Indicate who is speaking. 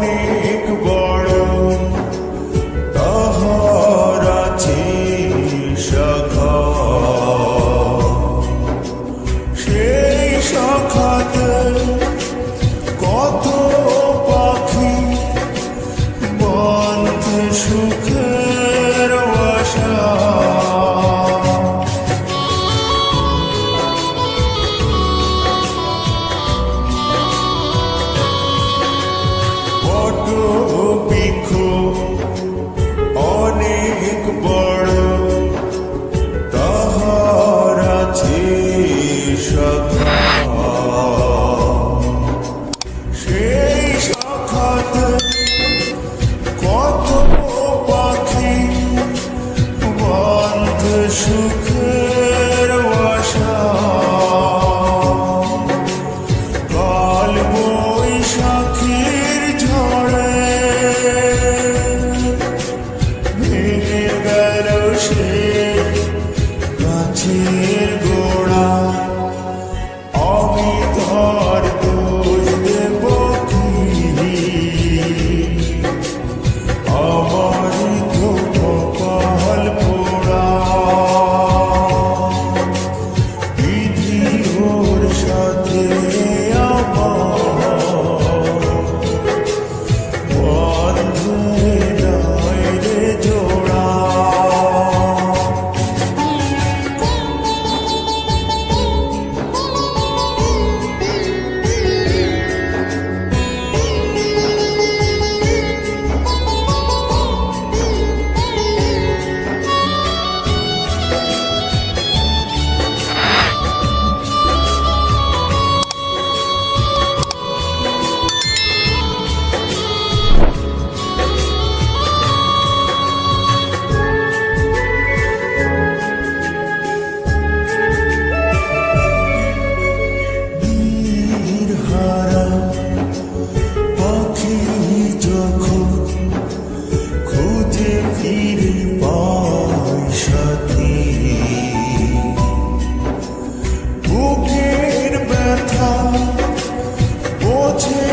Speaker 1: অনেক বড় সেই শাখাতে কত পাখি বান্ধ সুখে সুখে watching.